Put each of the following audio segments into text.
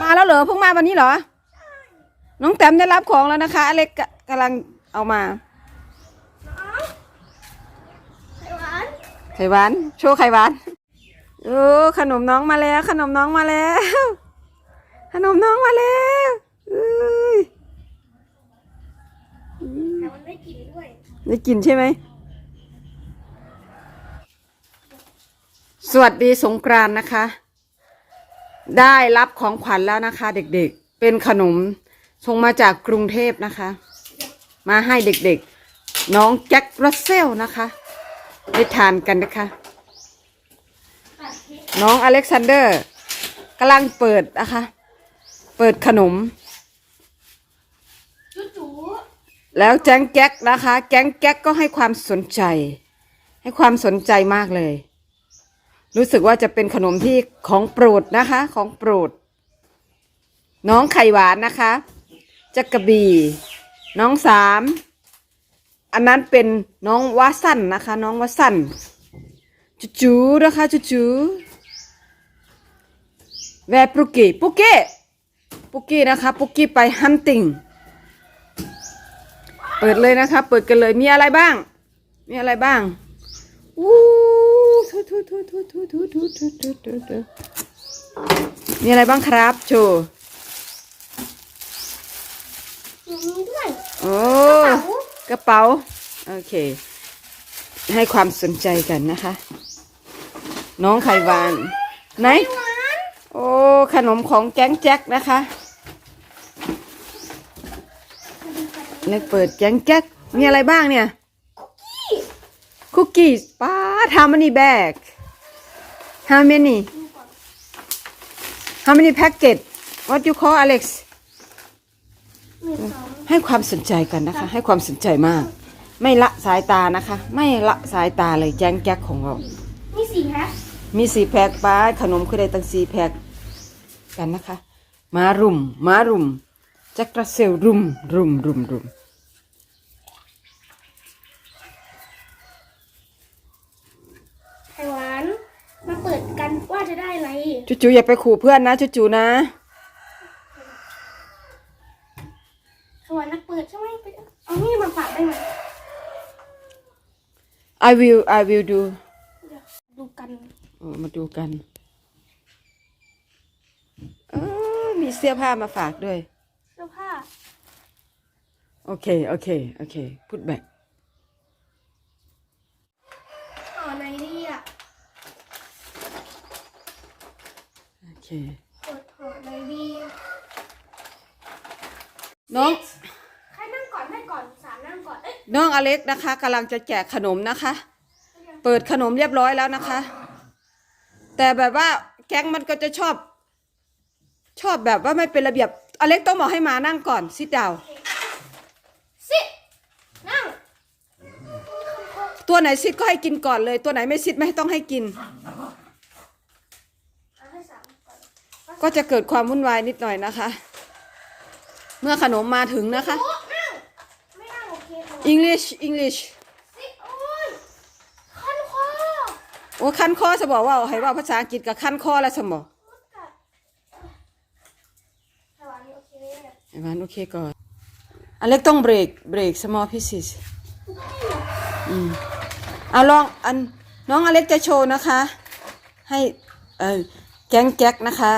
มาแล้วเหรอเพิ่งมาวันนี้เหรอ น้องแต้มได้รับของแล้วนะคะอเล็กกะกำลังเอามาไข่หวานไข่หวานโชว์ไข่หวานโอ้ขนมน้องมาแล้ว ขนมน้องมาแล้ว ขนมน้องมาแล้วเอ้ยแต่มันไม่กินด้วยได้กินใช่ไหมสวัสดีสงกรานต์นะคะ ได้รับของขวัญแล้วนะคะ เด็กๆ เป็นขนมส่งมาจากกรุงเทพนะคะ มาให้เด็กๆ น้องแจ็ครัสเซลนะคะได้ทานกันนะคะ น้องอเล็กซานเดอร์กำลังเปิดนะคะ เปิดขนม แล้วแจ้งแก๊กนะคะ แก๊งแก๊กก็ให้ความสนใจ ให้ความสนใจมากเลย รู้สึกว่าจะเป็นขนมที่ของโปรดนะคะ ของโปรด น้องไข่หวานนะคะจักกระบีน้องสามอันนั้นเป็นน้องวาสันนะคะ น้องวาสันจูจูนะคะจูจูแวร์ปุกี้ปุกี้ปุกี้นะคะปุกกี้ไปฮันติงเปิดเลยนะคะ เปิดกันเลยมีอะไรบ้าง มีอะไรบ้างอู้ มีอะไรบ้างครับโชว์มีด้วยโอ้กระเป๋า โอเค ให้ความสนใจกันนะคะ น้องไข่หวาน ไหนหวานโอ้ ขนมของแก๊งแจ็คนะคะเล็กเปิดแก๊งแจ็คมีอะไรบ้างเนี่ย คุกกี้ป้า ท how many bag how many how many packet what you call Alex หนึ่งสองให้ความสนใจกันนะคะ ให้ความสนใจมาก ไม่ละสายตานะคะ ไม่ละสายตาเลยแจ้งแก๊กของเรา มีสี่แพ็คมีสีแพ็กป้าขนมคือได้ตั้งสีแพ็กกันนะคะ มารุม มารุมจักระเซลรุมรุมรุมรุม ไข่หวานมาเปิดกันว่า จะได้อะไรจุจูอย่าไปขู่เพื่อนนะจุจูนะไข่หวานนักเปิดใช่ไหมไปเอานี่มาฝากได้ไหม I will I will do เดี๋ยวดูกันเออมาดูกัน เออมีเสื้อผ้ามาฝากด้วย เสื้อผ้า โอเค โอเค โอเคพูดแบก ห่อไหนดีอะ โอ เคเปิดห่อไหนดีน้องใครนั่งก่อนได้ก่อนสามนั่งก่อนเอ้ยน้องอเล็กนะคะกำลังจะแจกขนมนะคะ เปิดขนมเรียบร้อยแล้วนะคะ แต่แบบว่าแก๊งมันก็จะชอบ ชอบแบบว่าไม่เป็นระเบียบอเล็กต้องบอกให้มานั่งก่อนซิดดาวสินั่งตัวไหนซิดก็ให้กินก่อนเลย ตัวไหนไม่ซิดไม่ต้องให้กิน เอาให้สามก่อน ก็จะเกิดความวุ่นวายนิดหน่อยนะคะ เมื่อขนมมาถึงนะคะโอ้นั่งไม่นั่งโอเคค่ะ English English สิโอ้ยคันคอโอ้คันคอจะบอกว่าให้ว่าภาษาอังกฤษกับคันคอแล้วสมอมดกัดไข่หวานนี่โอเคไอ้มันโอเคก่อนอเล็กต้องเบรกเบรก small pieces อืมเอาลองอันน้องอเล็กจะโชว์นะคะ ให้เออ แก๊งแก๊กนะคะ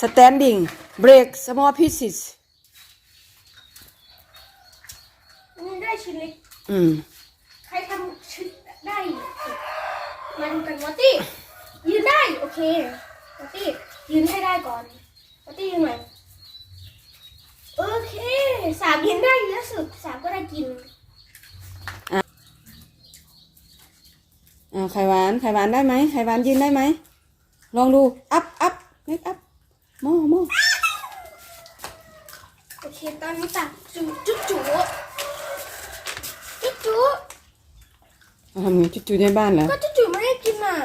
standing break small pieces นี่ได้ชิ้นเล็กอืม ใครทำชิ้นได้มาดูกันวอตตี้ยืนได้ โอเควอตตี้ยืนให้ได้ก่อนวอตตี้ยืนไหมโอเคสามยืนได้เยอะสุดสามก็ได้กินอ่าไข่หวานไข่หวานได้ไหมไข่หวานยืนได้ไหม ลองดูอัพอัพเมคอัพมโมโอเค ตอนนี้ตักจุจุจุจุจุทำไงจุจูในบ้านเหรอก็จุจุไม่ได้กินอะ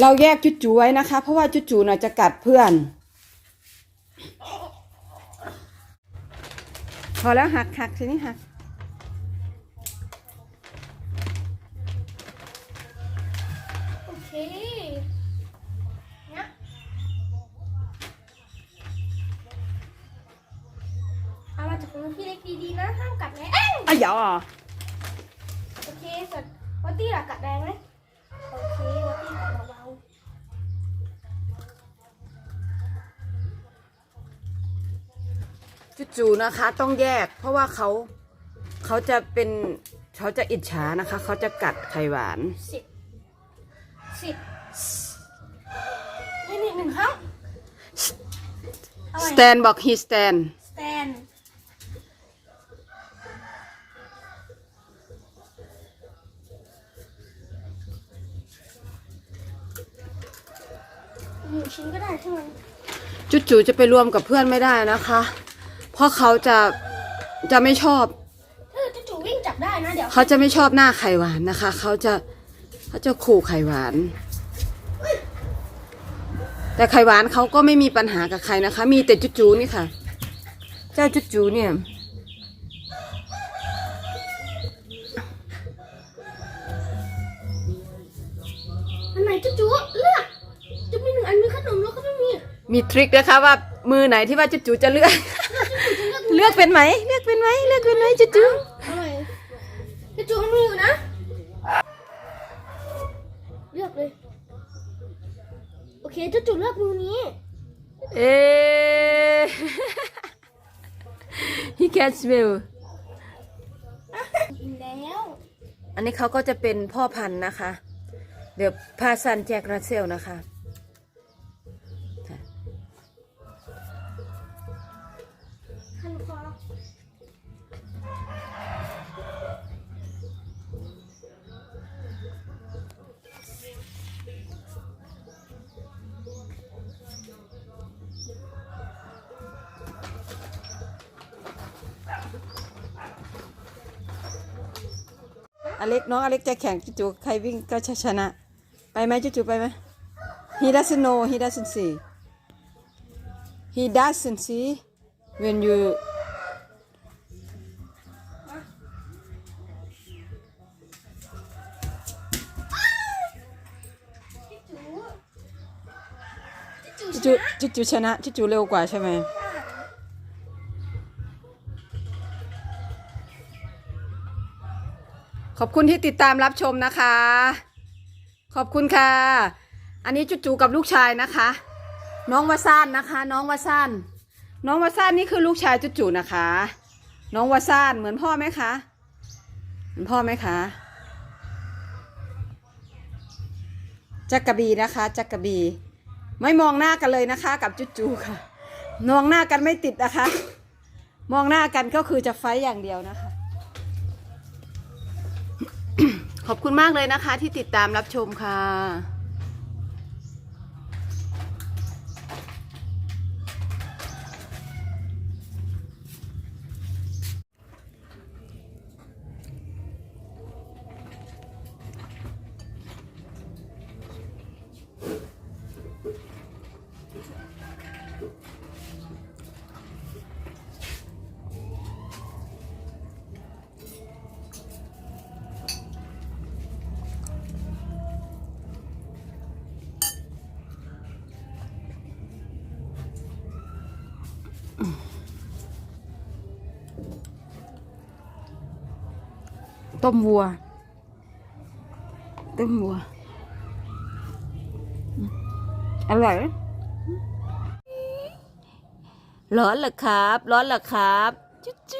เราแยกจุจูไว้นะคะ เพราะว่าจุจูน่ะจะกัดเพื่อน พอแล้วหักหักทีนี้หัก รงเอ้ยอ้ยาโอเคส่วนวอตตี้ล่ะกัดแรงไหมโอเควอตตี้กัดเบาจู่ๆนะคะต้องแยก เพราะว่าเขาเขาจะเป็นเขาจะอิจฉานะคะ เขาจะกัดไข่หวานๆสิบสิบนี่นี่หนึ่งครั้งเอาใหม่ stand บอก he stand stand หนึ่ งชิ้นก็ได้ใช่ไหมจู่ๆจะไปรวมกับเพื่อนไม่ได้นะคะ เพราะเขาจะจะไม่ชอบเออจู่ๆวิ่งจับได้นะเดี๋ยวเขาจะไม่ชอบหน้าไข่หวานนะคะ เขาจะเขาจะขู่ไข่หวาน แต่ไข่หวานเขาก็ไม่มีปัญหากับใครนะคะ มีแต่จุๆนี่ค่ะ เจ้าจุๆเนี่ย มีมีทริคนะคะว่ามือไหนที่ว่าจุๆจะเลือก เลือกเป็นไหมเลือกเป็นไหมเลือกเป็นไหมจุๆเอาใหม่จู่ๆมันมีอยู่นะ เลือกเลย โอเคจู่ๆเลือกมือนี้ เอ๊ะ he can smell กินแล้ว อันนี้เขาก็จะเป็นพ่อพันธุ์นะคะ เดี๋ยวพาซันแจกราเซลนะคะ อเล็กน้องอเล็กจะแข่งจู่ๆใครวิ่งก็ชนะ ไปไหมจู่ๆไปไหม he doesn't know he doesn't see he doesn't see when you จู่ๆจู่ๆจู่ๆจู่ๆชนะจู่ๆเร็วกว่าใช่ไหม ขอบคุณที่ติดตามรับชมนะคะ ขอบคุณค่ะ อันนี้จู่ๆกับลูกชายนะคะ น้องวาซานนะคะ น้องวาซานน้องวาซานนี่คือลูกชายจู่ๆนะคะ น้องวาซานเหมือนพ่อไหมคะเหมือนพ่อไหมคะจักกะบีนะคะจักกะบี ไม่มองหน้ากันเลยนะคะ กับจู่ๆค่ะมองหน้ากันไม่ติดนะคะ มองหน้ากันก็คือจะไฟอย่างเดียวนะคะ ขอบคุณมากเลยนะคะที่ติดตามรับชมค่ะ ต้มวัว ต้มวัวอืมอร่อยไหมร้อนเหรอครับ ร้อนเหรอครับจุ๊